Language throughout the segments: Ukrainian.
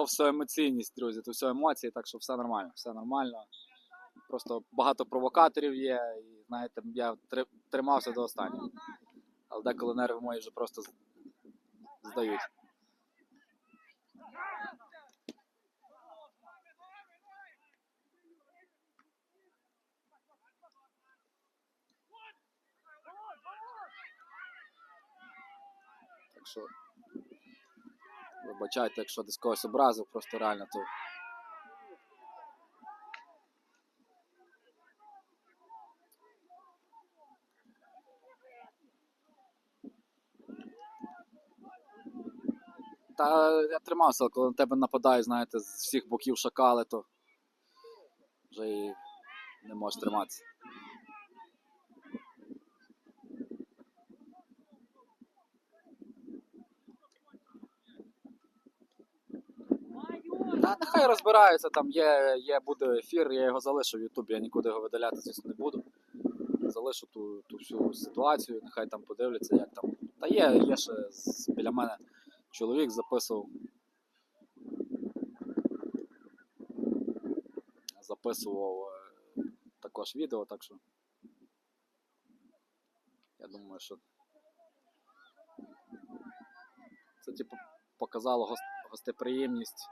то все емоційність, друзі, то все емоції, так що все нормально, все нормально. Просто багато провокаторів є, і знаєте, я тримався до останнього. Але деколи нерви мої вже просто здають. Так що вибачайте, якщо десь когось образив, просто реально то. Та я тримався, але коли на тебе нападають, знаєте, з всіх боків шакали, то вже і не можеш триматися. Розбираються, там є, є буде ефір, я його залишу в Ютубі, я нікуди його видаляти, звісно, не буду. Залишу ту, ту всю ситуацію, нехай там подивляться, як там. Та є, є ще біля мене чоловік записував. Записував е, також відео, так що. Я думаю, що. Це типу показало гостеприємність.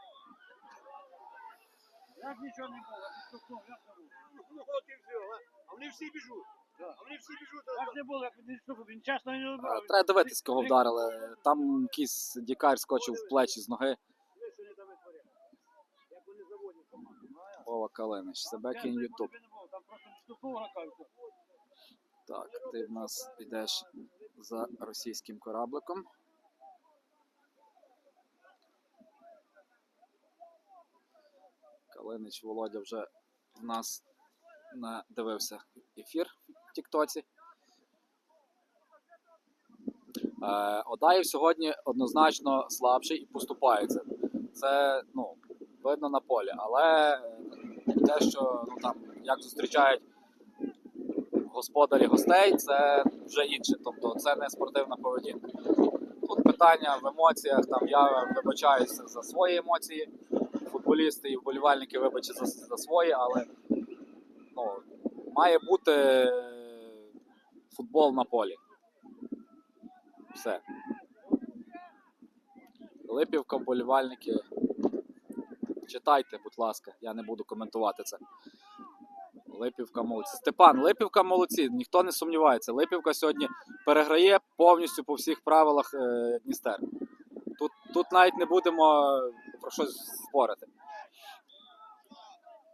Як нічого не було, ти що, як не? Ну от і все, а? А вони всі біжуть. А вони всі біжуть. Як не було, як він що, він чесно не робив. Треба дивитись, кого вдарили. Там якийсь дікар скочив в плечі з ноги. Вова Калинич. Себе кінь Ютуб. Так, ти в нас йдеш за російським корабликом. Калинич Володя вже в нас дивився ефір в Тіктоці. Е, Одаєв сьогодні однозначно слабший і поступається. Це ну, видно на полі. Але те, що ну, там, як зустрічають господарі гостей, це вже інше. Тобто це не спортивна поведінка. Тут питання в емоціях. Там я вибачаюся за свої емоції. Футболісти і вболівальники вибачать за, за свої, але ну, має бути футбол на полі. Все. Липівка, вболівальники. Читайте, будь ласка, я не буду коментувати це. Липівка молодці. Степан, Липівка молодці, ніхто не сумнівається. Липівка сьогодні переграє повністю по всіх правилах е, Дністер. Тут, тут навіть не будемо про щось спорити.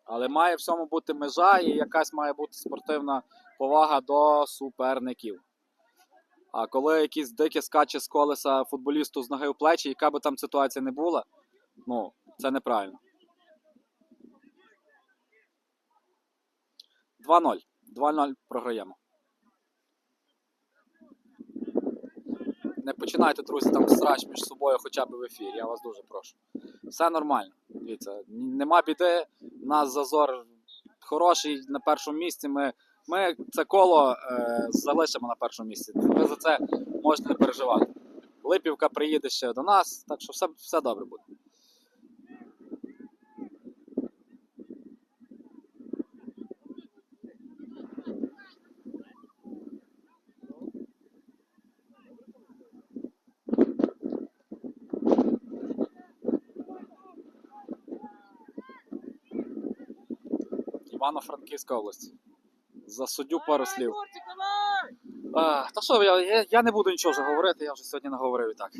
Але має всьому бути межа і якась має бути спортивна повага до суперників. А коли якийсь дикий скаче з колеса футболісту з ноги в плечі, яка би там ситуація не була, ну, це неправильно. 2-0. 2-0 програємо. Не починайте, друзі, там срач між собою хоча б в ефірі, я вас дуже прошу. Все нормально. Дивіться, нема біди, у нас зазор хороший на першому місці. Ми, ми це коло е, залишимо на першому місці. Ви за це можете не переживати. Липівка приїде ще до нас, так що все, все добре буде. Івано-Франківська область. За суддю пару слів. А, та що, я, я, не буду нічого вже говорити, я вже сьогодні наговорив і так.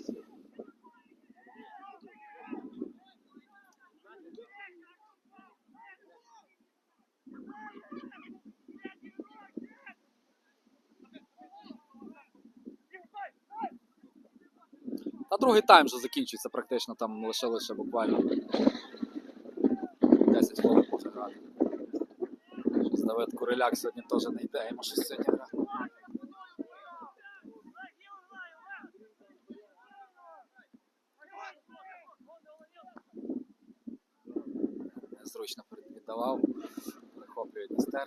Та другий тайм вже закінчується практично, там лишилося ще буквально 10 хвилин може грати. Щось Давид Куриляк сьогодні теж не йде, йому щось сьогодні грати. Незручно віддавав, прихоплює Дністер.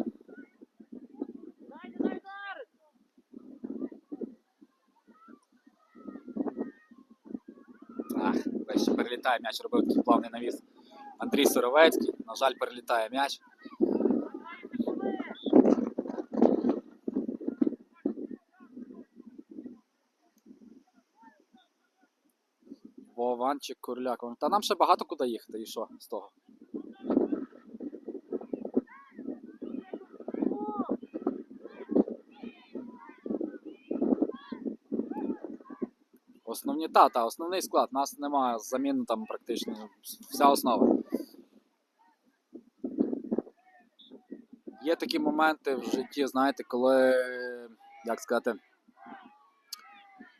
Ах, вище перелітає м'яч, робив такий плавний навіс. Андрій Соровецький, на жаль, перелітає м'яч. Вованчик, Курляк. Та нам ще багато куди їхати, і що з того? Основні та, та, основний склад. Нас немає замін там практично. Вся основа. Є такі моменти в житті, знаєте, коли, як сказати,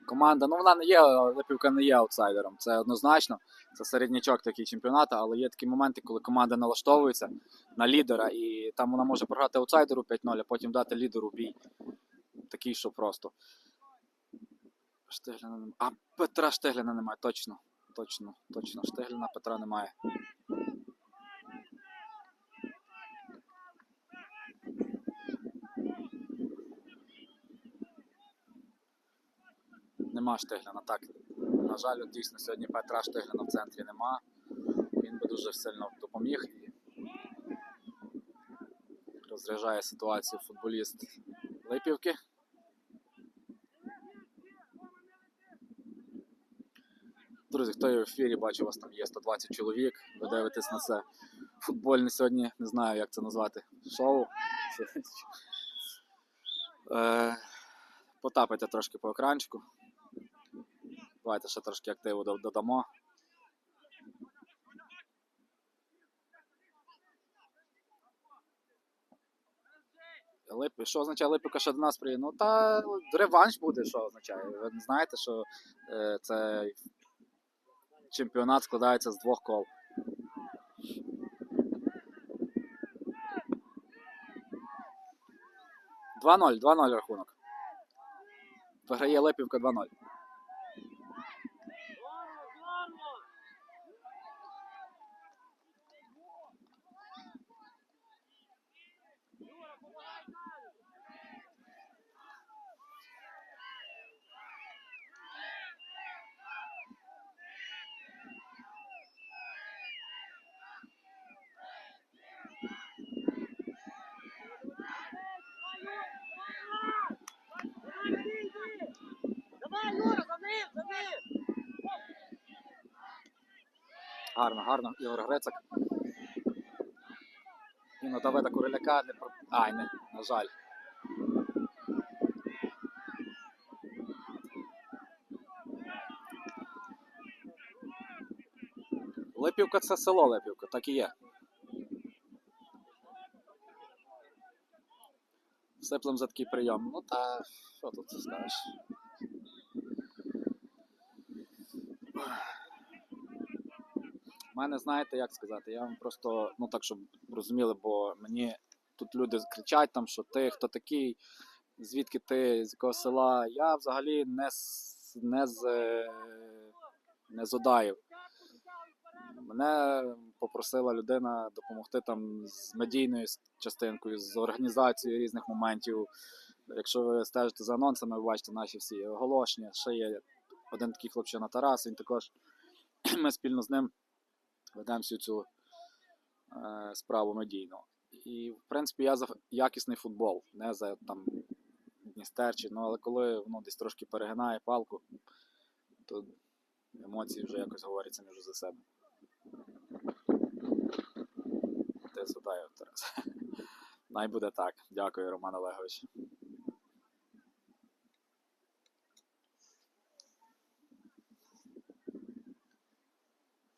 команда, ну вона не є, Липівка не є аутсайдером, це однозначно. Це середнячок такий чемпіонату, але є такі моменти, коли команда налаштовується на лідера, і там вона може програти аутсайдеру 5-0, а потім дати лідеру бій. Такий, що просто. Штегляна немає. А Петра Штегляна немає, точно. Точно, точно. Штегляна Петра немає. Нема Штегляна, так. На жаль, от дійсно сьогодні Петра Штегляна в центрі нема. Він би дуже сильно допоміг і розряджає ситуацію футболіст Липівки. Друзі, хто є в ефірі, бачу, у вас там є 120 чоловік. Ви дивитесь на це футбольне сьогодні, не знаю, як це назвати. Шоу. Е, Потапайте трошки по екранчику. Давайте ще трошки активу до- додамо. Лип... Що означає Липівка, що до нас приїде? Ну та реванш буде, що означає. Ви знаєте, що е, це чемпіонат складається з двох кол. Два-ноль, 2-0 рахунок. Виграє Липівка 2-0. Гарно, гарно. Ігор Грицак. І на Давида Куриляка не про. Ай, не, на жаль. Липівка це село Липівка, так і є. Сиплем за такий прийом. Ну та що тут скажеш? Мене, знаєте, як сказати, я вам просто, ну так, щоб розуміли, бо мені тут люди кричать, там, що ти хто такий, звідки ти, з якого села. Я взагалі не з, не з, е, не з. Мене попросила людина допомогти там з медійною частинкою, з організацією різних моментів. Якщо ви стежите за анонсами, ви бачите наші всі оголошення. Ще є один такий хлопчина Тарас, він також ми спільно з ним ведемо всю цю е, справу медійно. І, в принципі, я за якісний футбол, не за там Дністер чи, ну, але коли воно десь трошки перегинає палку, то емоції вже якось говоряться між за себе. Ти задаю, Тарас. Най буде так. Дякую, Роман Олегович.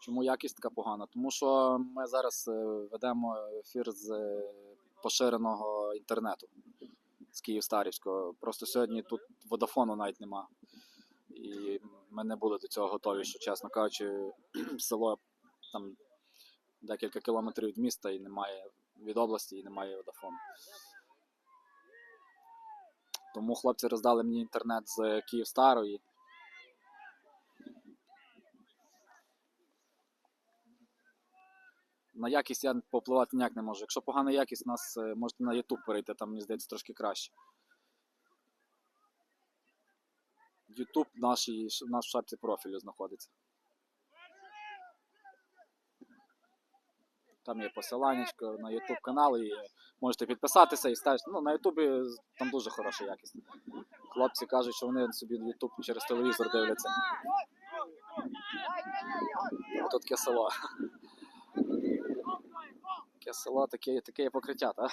Чому якість така погана? Тому що ми зараз е, ведемо ефір з е, поширеного інтернету з Київстарівського. Просто сьогодні тут водофону навіть нема. І ми не були до цього готові, що, чесно кажучи, село там декілька кілометрів від міста і немає від області і немає водофону. Тому хлопці роздали мені інтернет з Київстарої. на якість я попливати ніяк не можу. Якщо погана якість, нас е, можете на YouTube перейти, там мені здається трошки краще. YouTube наш, в шапці профілю знаходиться. Там є посилання на YouTube канал, і можете підписатися і ставити. Ну, на Ютубі там дуже хороша якість. Хлопці кажуть, що вони собі YouTube через телевізор дивляться. Тут таке село. Таке село, таке, таке покриття, так?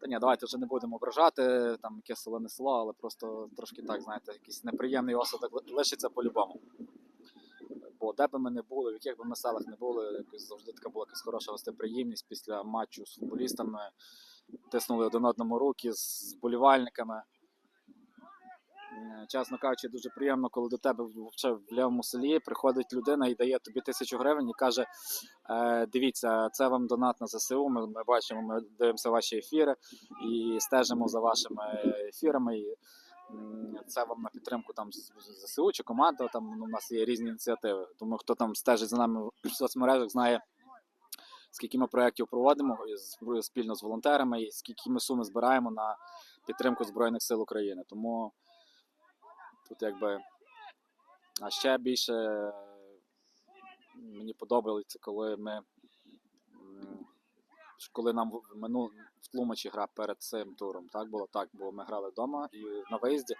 Та ні, давайте вже не будемо ображати, там яке село не село, але просто трошки так, знаєте, якийсь неприємний осадок лишиться по-любому. Бо де би ми не були, в яких би ми селах не були, якось завжди така була якась хороша гостеприємність після матчу з футболістами. Тиснули один одному руки з болівальниками. Е, Чесно кажучи, дуже приємно, коли до тебе в, лівому селі приходить людина і дає тобі тисячу гривень і каже: е, дивіться, це вам донат на ЗСУ. Ми, ми бачимо, ми дивимося ваші ефіри і стежимо за вашими ефірами. І, це вам на підтримку там ЗСУ чи команда. Там ну, у нас є різні ініціативи. Тому хто там стежить за нами в соцмережах, знає. Скільки ми проєктів проводимо спільно з волонтерами, і скільки ми суми збираємо на підтримку Збройних сил України. Тому тут якби. А ще більше е, мені подобається, коли ми. Коли нам в- мину в Тлумачі гра перед цим туром, так було так, бо ми грали вдома і на виїзді.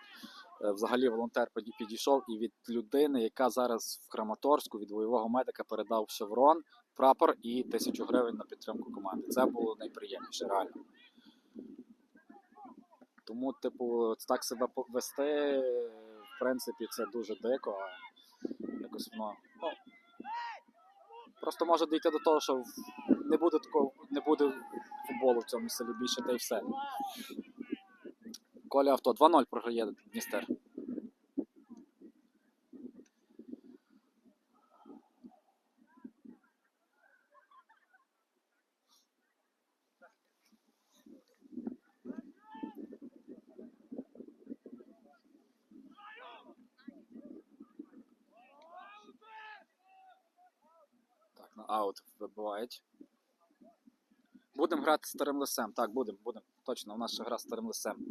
Е, Взагалі волонтер підійшов і від людини, яка зараз в Краматорську від бойового медика передав шеврон, прапор і тисячу гривень на підтримку команди. Це було найприємніше, реально. Тому, типу, так себе повести, в принципі, це дуже дико. а Якось воно. Ну, просто може дійти до того, що не буде такого, не буде футболу в цьому селі більше, та й все. Коля авто 2-0 програє Дністер. Аут вибивають. Будемо грати старим лисем. Так, будемо, будемо. Точно, у нас ще гра старим лисем.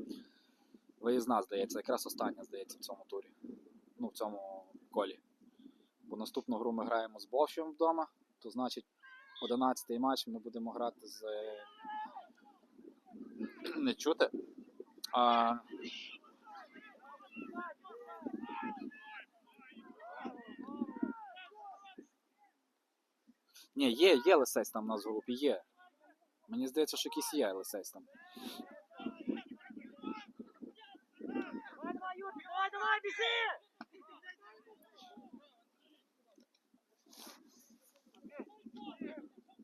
Виїзна, здається, якраз остання, здається, в цьому турі. Ну, в цьому колі. Бо наступну гру ми граємо з Бовщем вдома, то значить 11-й матч ми будемо грати з. е, Не чути. А... Ні, є, є лисець там у нас в групі, є. Мені здається, що якийсь є лисець там.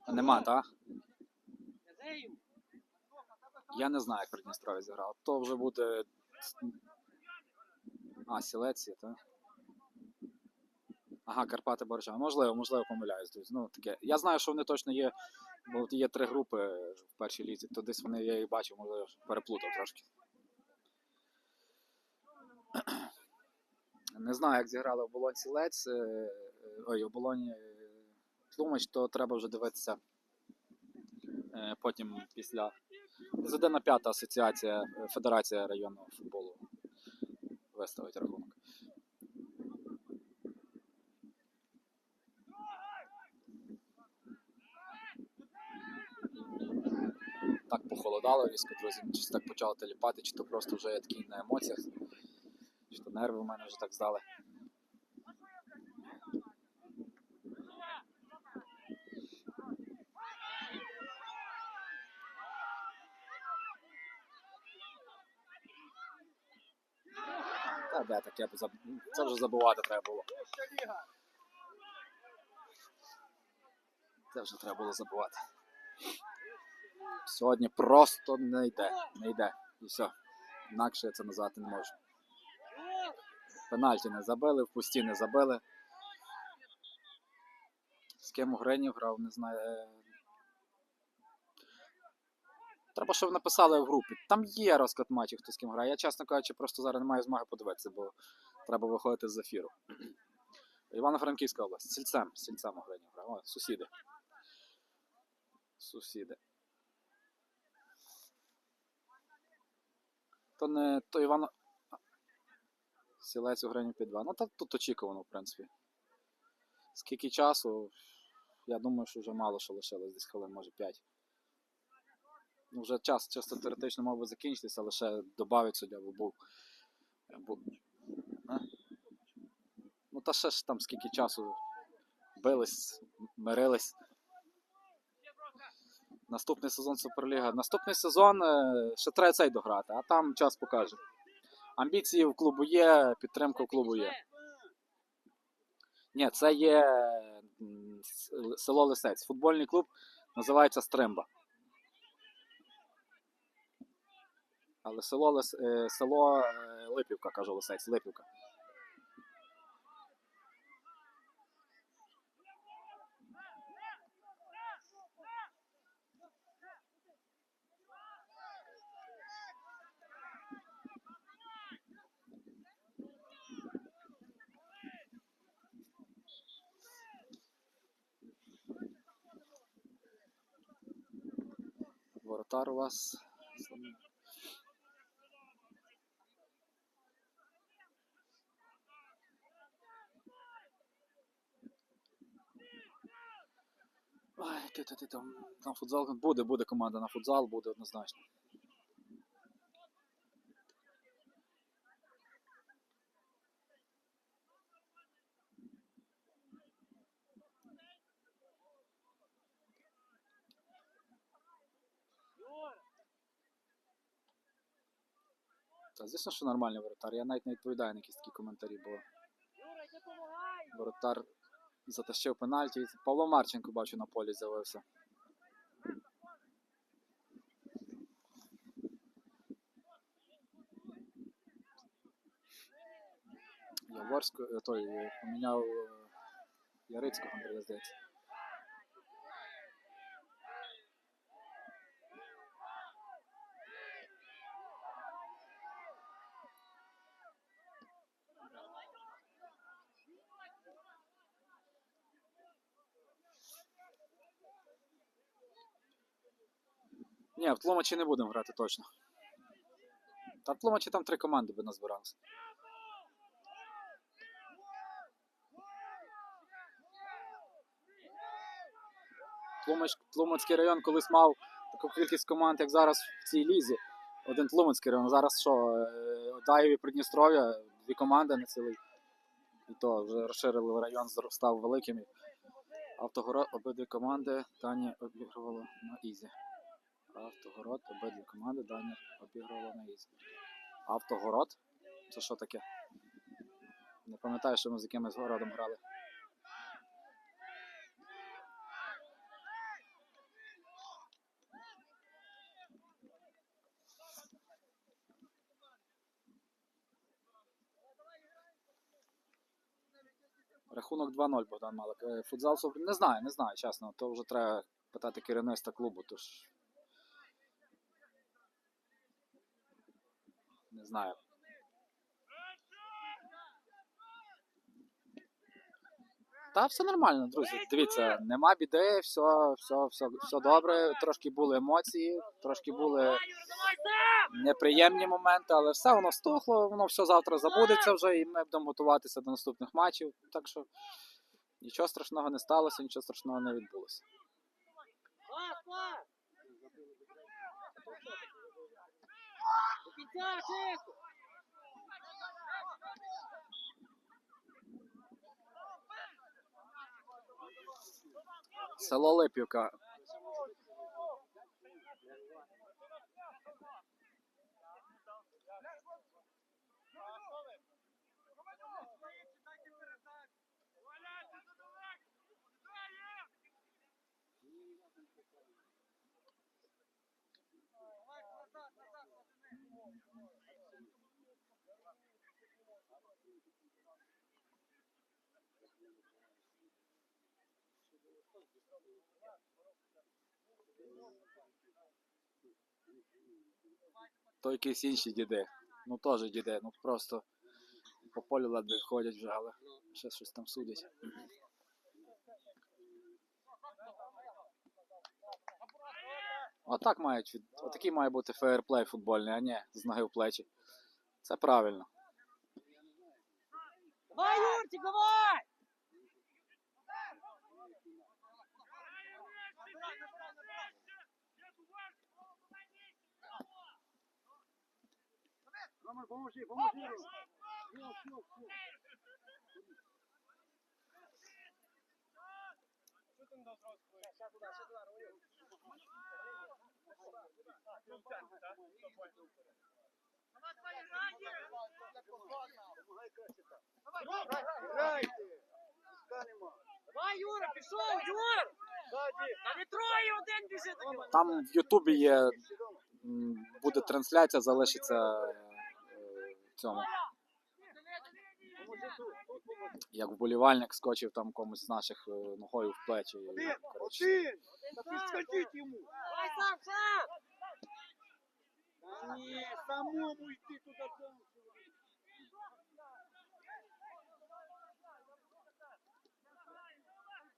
Нема, так? Я не знаю, як Придністров'я зіграв. То вже буде. А, Сілеція, так? Ага, Карпати Боржа. Можливо, можливо, помиляюсь, друзі. Ну, таке. Я знаю, що вони точно є. Бо є три групи в першій лізі, то десь вони я їх бачив, можливо, переплутав трошки. Не знаю, як зіграли оболонь Сілець. е, е, Ой, оболоні Тлумач, то треба вже дивитися е, потім після Зведена п'ята асоціація е, Федерація районного футболу виставить рахунок. Так похолодало різко, друзі. Щось так почало теліпати, чи то просто вже я такий на емоціях, чи то нерви в мене вже так здали. Та де таке це вже забувати треба було. Це вже треба було забувати. Сьогодні просто не йде, не йде. І все. Інакше я це назвати не можу. Пенальті не забили, в пусті не забили. З ким у Гринів грав, не знаю. Треба, щоб написали в групі. Там є розклад матчів, хто з ким грає. Я, чесно кажучи, просто зараз не маю змоги подивитися, бо треба виходити з ефіру. Івано-Франківська область. Сільцем. Сільцем у Гринів грав. О, сусіди. Сусіди. То не то Івано. Сілець у Гринів під 2. Ну, та тут очікувано, в принципі. Скільки часу, я думаю, що вже мало що лишилось, десь хвилин, може 5. Ну, вже час чисто теоретично мав би закінчитися, ще додавить суддя, бо був. а? Ну, та ще ж там скільки часу бились, мирились. Наступний сезон Суперліга. Наступний сезон е, ще треба цей дограти, а там час покаже. Амбіції в клубу є, підтримка в клубу є. Ні, це є село Лисець. Футбольний клуб називається Стримба. Але село, е, село е, Липівка, кажу Лисець, Липівка. Воротар у вас. Ой, ти, ти, ти, там, там футзал буде, буде команда на футзал, буде однозначно. Та звісно, що нормальний воротар. Я навіть не відповідаю на якісь такі коментарі, бо воротар затащив пенальті. Павло Марченко бачу на полі з'явився. Яворсько, е, той е, поміняв е, Ярицького, Андрія, здається. Ні, в Тлумачі не будемо грати точно. Та в Тлумачі там три команди би назбиралися. Тлумач, Тлумацький район колись мав таку кількість команд, як зараз в цій лізі. Один Тлумацький район. Зараз що? е, Даєві Придністров'я, дві команди на цілий. І то вже розширили район, став великим. Автогород обидві команди Дані обігрували на Ізі. Автогород, обидві команди Дані обігрували на Ізі. Автогород? Це що таке? Не пам'ятаю, що ми з якимось городом грали. Рахунок 2-0 Богдан Малик. Е, Футзал Не знаю, не знаю, чесно. То вже треба питати керівництва клубу, тож. Знаю. Та все нормально, друзі. Дивіться, нема біди, все, все, все, все добре. Трошки були емоції, трошки були неприємні моменти, але все воно стухло, воно все завтра забудеться вже, і ми будемо готуватися до наступних матчів. Так що нічого страшного не сталося, нічого страшного не відбулося. Чисто! Село Липівка. То якісь інші діди. Ну теж діди, ну просто по полю ледве ходять вже, але ще щось там судять. Отак мають від... Отакий має бути фейерплей футбольний, а не з ноги в плечі. Це правильно. Давай, Юрчик, давай! Роман, поможи, поможи. Все, все, все. Так. Грайте. Пуска. Давай, Юра, пішов, Юр! Та не троє один біжить. Там в Ютубі є буде трансляція, залишиться цьому. Як вболівальник скочив там комусь з наших е, ногою в плечі. Один, коротше, один. Та підскажіть йому. Давай сам, сам! Ні, самому йти туди.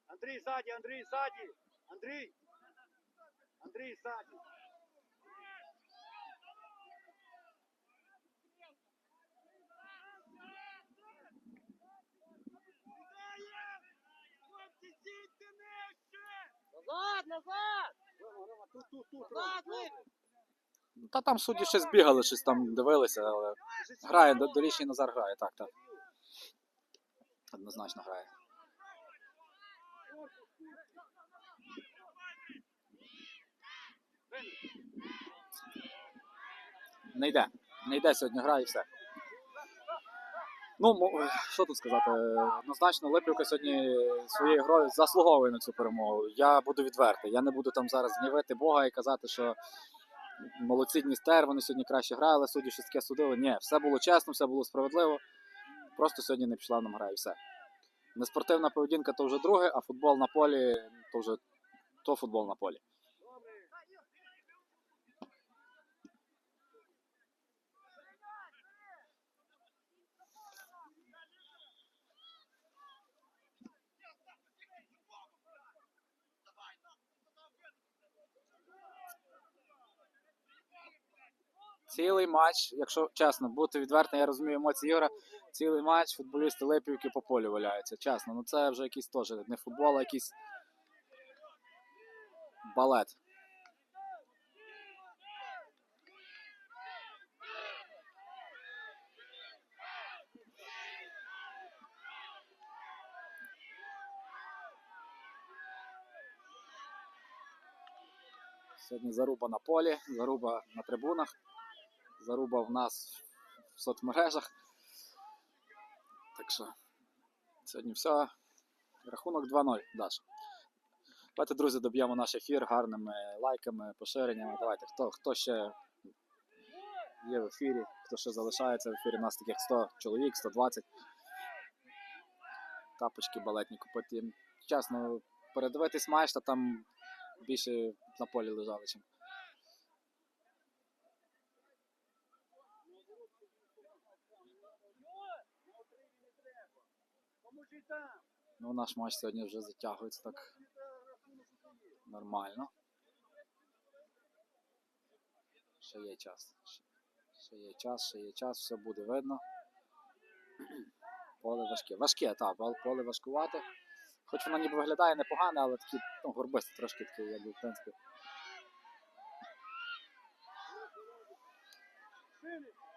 Андрій ззаді, Андрій ззаді. Андрій. Андрій ззаді. Назад, назад! Тут, тут, тут. Назад, Та там судді щось бігали, щось там дивилися, але грає, до- Дорічний Назар грає, так, так. Однозначно грає. Не йде. Не йде сьогодні грає і все. Ну, що тут сказати? Однозначно, Липівка сьогодні своєю грою заслуговує на цю перемогу. Я буду відвертий. Я не буду там зараз гнівити Бога і казати, що молодці Дністер, вони сьогодні краще грали, судді щось таке судили. Ні, все було чесно, все було справедливо. Просто сьогодні не пішла нам гра і все. Неспортивна поведінка то вже друге, а футбол на полі то вже то футбол на полі. Цілий матч, якщо чесно, бути відвертим, я розумію емоції Ігора. Цілий матч футболісти Липівки по полю валяються. Чесно, ну це вже якийсь теж не футбол, а якийсь балет. Сьогодні заруба на полі, заруба на трибунах, заруба в нас в соцмережах. Так що сьогодні все. Рахунок 2-0. Даша. Давайте, друзі, доб'ємо наш ефір гарними лайками, поширеннями. Давайте, хто, хто ще є в ефірі, хто ще залишається в ефірі, у нас таких 100 чоловік, 120. Тапочки балетні купити. Чесно, передивитись матч, та там більше на полі лежали, чим. Ну, наш матч сьогодні вже затягується так нормально. Ще є час. Ще- є час, ще є час, все буде видно. Поле важке. Важке, так, поле важкувате. Хоч воно ніби виглядає непогано, але такі ну, горбисте трошки таке, якби в принципі.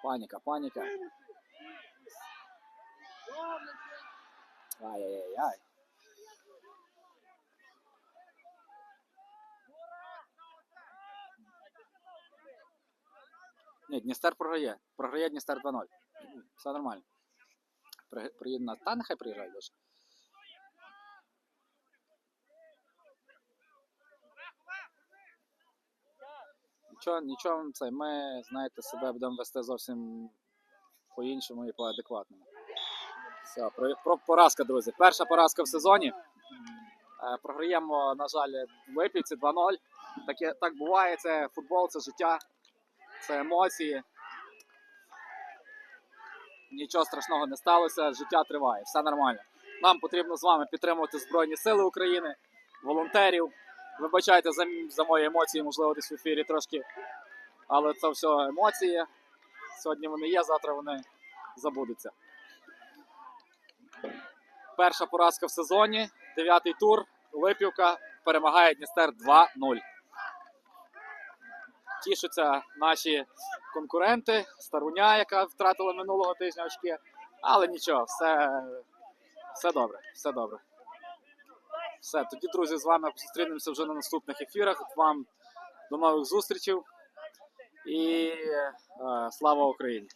Паніка, паніка. Ай-яй-яй. Ні, Дністер програє. Програє Дністер 2-0. Все нормально. При- Приїде на. Та нехай приїжджає дуже. Нічого, нічого, це ми, знаєте, себе будемо вести зовсім по-іншому і по-адекватному. Все, про, про поразка, друзі. Перша поразка в сезоні. Е, програємо, на жаль, в Липівці 2-0. Таке, так буває, це футбол, це життя, це емоції. Нічого страшного не сталося, життя триває, все нормально. Нам потрібно з вами підтримувати Збройні Сили України, волонтерів. Вибачайте за, за мої емоції, можливо, десь в ефірі трошки. Але це все емоції. Сьогодні вони є, завтра вони забудуться. Перша поразка в сезоні, дев'ятий тур. Липівка перемагає Дністер 2-0. Тішуться наші конкуренти, Старуня, яка втратила минулого тижня очки. Але нічого, все, все добре, все добре. Все, тоді, друзі, з вами зустрінемося вже на наступних ефірах. Вам до нових зустрічей і е, слава Україні!